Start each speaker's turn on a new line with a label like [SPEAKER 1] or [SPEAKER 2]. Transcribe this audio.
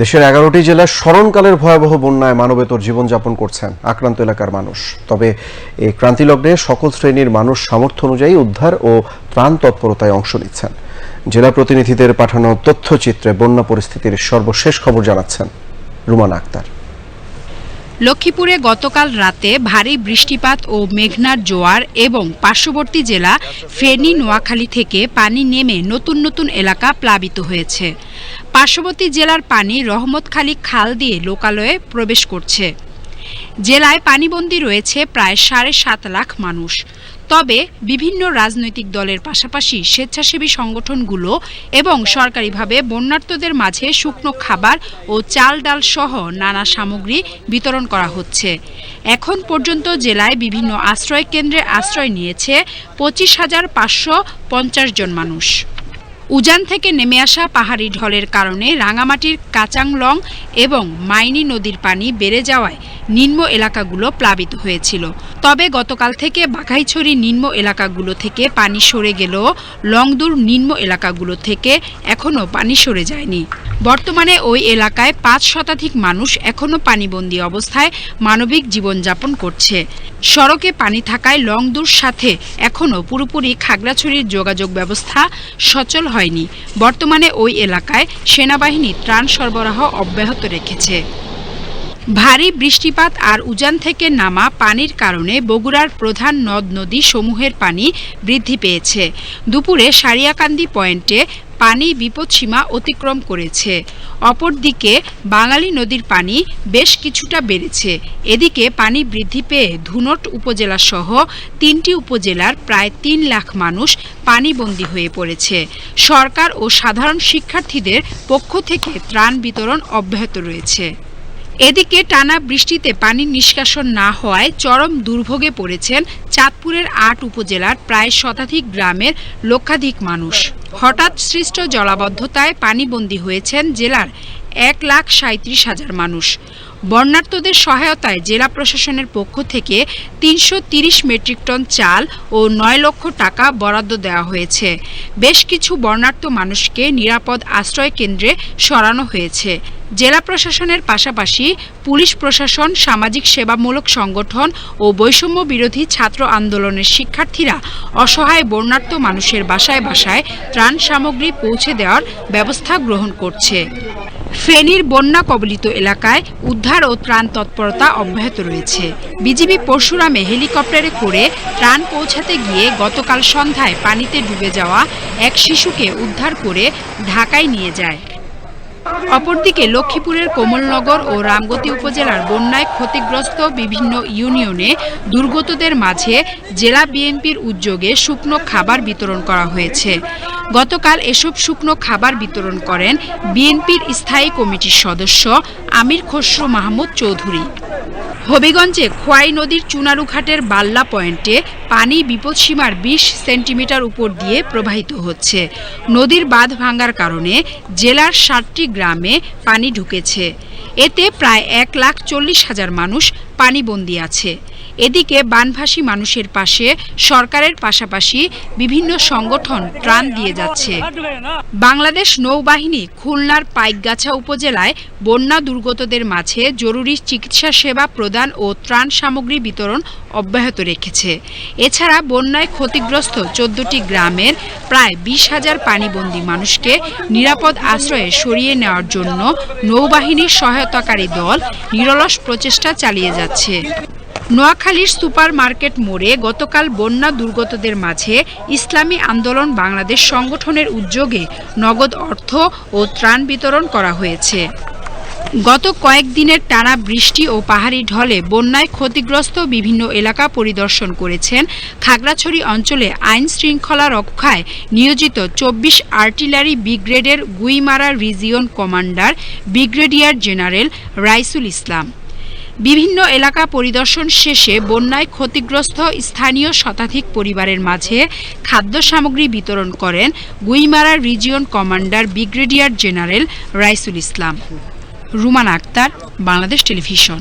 [SPEAKER 1] দেশের এগারোটি জেলায় স্মরণকালের ভয়াবহ বন্যায় মানবেতর জীবনযাপন করছেন আক্রান্ত এলাকার মানুষ তবে এই ক্রান্তিলগ্নে সকল শ্রেণীর মানুষ সামর্থ্য অনুযায়ী উদ্ধার ও ত্রাণ তৎপরতায় অংশ নিচ্ছেন জেলা প্রতিনিধিদের পাঠানো তথ্যচিত্রে বন্যা পরিস্থিতির সর্বশেষ খবর জানাচ্ছেন রুমানা আক্তার
[SPEAKER 2] লক্ষ্মীপুরে গতকাল রাতে ভারী বৃষ্টিপাত ও মেঘনার জোয়ার এবং পার্শ্ববর্তী জেলা ফেনী নোয়াখালী থেকে পানি নেমে নতুন নতুন এলাকা প্লাবিত হয়েছে পার্শ্ববর্তী জেলার পানি রহমতখালী খাল দিয়ে লোকালয়ে প্রবেশ করছে জেলায় পানিবন্দী রয়েছে প্রায় সাড়ে সাত লাখ মানুষ তবে বিভিন্ন রাজনৈতিক দলের পাশাপাশি স্বেচ্ছাসেবী সংগঠনগুলো এবং সরকারিভাবে বন্যার্তদের মাঝে শুকনো খাবার ও চাল ডাল সহ নানা সামগ্রী বিতরণ করা হচ্ছে এখন পর্যন্ত জেলায় বিভিন্ন আশ্রয় কেন্দ্রে আশ্রয় নিয়েছে পঁচিশ হাজার পাঁচশো পঞ্চাশ জন মানুষ উজান থেকে নেমে আসা পাহাড়ি ঢলের কারণে রাঙামাটির কাচাংলং এবং মাইনি নদীর পানি বেড়ে যাওয়ায় নিম্ন এলাকাগুলো প্লাবিত হয়েছিল তবে গতকাল থেকে বাঘাইছড়ি নিম্ন এলাকাগুলো থেকে পানি সরে গেলেও লংদুর নিম্ন এলাকাগুলো থেকে এখনও পানি সরে যায়নি বর্তমানে ওই এলাকায় পাঁচ শতাধিক মানুষ এখনও পানিবন্দী অবস্থায় মানবিক জীবনযাপন করছে সড়কে পানি থাকায় লংদুর সাথে এখনও পুরোপুরি খাগড়াছড়ির যোগাযোগ ব্যবস্থা সচল হয়নি বর্তমানে ওই এলাকায় সেনাবাহিনী ত্রাণ সরবরাহ অব্যাহত রেখেছে ভারী বৃষ্টিপাত আর উজান থেকে নামা পানির কারণে বগুড়ার প্রধান নদ নদী সমূহের পানি বৃদ্ধি পেয়েছে দুপুরে সারিয়াকান্দি পয়েন্টে পানি বিপদসীমা অতিক্রম করেছে অপরদিকে বাঙালি নদীর পানি বেশ কিছুটা বেড়েছে এদিকে পানি বৃদ্ধি পেয়ে ধুনট উপজেলাসহ তিনটি উপজেলার প্রায় তিন লাখ মানুষ পানিবন্দী হয়ে পড়েছে সরকার ও সাধারণ শিক্ষার্থীদের পক্ষ থেকে ত্রাণ বিতরণ অব্যাহত রয়েছে এদিকে টানা বৃষ্টিতে পানির নিষ্কাশন না হওয়ায় চরম দুর্ভোগে পড়েছেন চাঁদপুরের আট উপজেলার প্রায় শতাধিক গ্রামের লক্ষাধিক মানুষ হঠাৎ সৃষ্ট জলাবদ্ধতায় পানিবন্দী হয়েছেন জেলার এক লাখ সাঁত্রিশ হাজার মানুষ বর্ণার্থদের সহায়তায় জেলা প্রশাসনের পক্ষ থেকে তিনশো মেট্রিক টন চাল ও নয় লক্ষ টাকা বরাদ্দ দেওয়া হয়েছে বেশ কিছু বর্ণার্থ মানুষকে নিরাপদ আশ্রয় কেন্দ্রে সরানো হয়েছে জেলা প্রশাসনের পাশাপাশি পুলিশ প্রশাসন সামাজিক সেবামূলক সংগঠন ও বৈষম্য বিরোধী ছাত্র আন্দোলনের শিক্ষার্থীরা অসহায় বন্যার্থ মানুষের বাসায় বাসায় ত্রাণ সামগ্রী পৌঁছে দেওয়ার ব্যবস্থা গ্রহণ করছে ফেনীর বন্যা কবলিত এলাকায় উদ্ধার ও ত্রাণ তৎপরতা অব্যাহত রয়েছে বিজিবি পরশুরামে হেলিকপ্টারে করে ত্রাণ পৌঁছাতে গিয়ে গতকাল সন্ধ্যায় পানিতে ডুবে যাওয়া এক শিশুকে উদ্ধার করে ঢাকায় নিয়ে যায় অপরদিকে লক্ষ্মীপুরের কোমলনগর ও রামগতি উপজেলার বন্যায় ক্ষতিগ্রস্ত বিভিন্ন ইউনিয়নে দুর্গতদের মাঝে জেলা বিএনপির উদ্যোগে শুকনো খাবার বিতরণ করা হয়েছে গতকাল এসব শুকনো খাবার বিতরণ করেন বিএনপির স্থায়ী কমিটির সদস্য আমির খসরু মাহমুদ চৌধুরী হবিগঞ্জে খোয়াই নদীর চুনারুঘাটের বাল্লা পয়েন্টে পানি বিপদসীমার বিশ সেন্টিমিটার উপর দিয়ে প্রবাহিত হচ্ছে নদীর বাঁধ ভাঙ্গার কারণে জেলার ষাটটি গ্রামে পানি ঢুকেছে এতে প্রায় এক লাখ চল্লিশ হাজার মানুষ পানিবন্দী আছে এদিকে বানভাসী মানুষের পাশে সরকারের পাশাপাশি বিভিন্ন সংগঠন ত্রাণ দিয়ে যাচ্ছে বাংলাদেশ নৌবাহিনী খুলনার পাইকগাছা উপজেলায় বন্যা দুর্গতদের মাঝে জরুরি চিকিৎসা সেবা প্রদান ও ত্রাণ সামগ্রী বিতরণ অব্যাহত রেখেছে এছাড়া বন্যায় ক্ষতিগ্রস্ত চোদ্দটি গ্রামের প্রায় বিশ হাজার পানিবন্দী মানুষকে নিরাপদ আশ্রয়ে সরিয়ে নেওয়ার জন্য নৌবাহিনীর সহায়তাকারী দল নিরলস প্রচেষ্টা চালিয়ে যাচ্ছে নোয়াখালীর সুপার মার্কেট মোড়ে গতকাল বন্যা দুর্গতদের মাঝে ইসলামী আন্দোলন বাংলাদেশ সংগঠনের উদ্যোগে নগদ অর্থ ও ত্রাণ বিতরণ করা হয়েছে গত কয়েকদিনের টানা বৃষ্টি ও পাহাড়ি ঢলে বন্যায় ক্ষতিগ্রস্ত বিভিন্ন এলাকা পরিদর্শন করেছেন খাগড়াছড়ি অঞ্চলে আইন শৃঙ্খলা রক্ষায় নিয়োজিত চব্বিশ আর্টিলারি ব্রিগেডের Guimara region commander brigadier general Raisul Islam বিভিন্ন এলাকা পরিদর্শন শেষে বন্যায় ক্ষতিগ্রস্ত স্থানীয় শতাধিক পরিবারের মাঝে খাদ্য সামগ্রী বিতরণ করেন Guimara region commander brigadier general Raisul Islam Ruman Akter Bangladesh television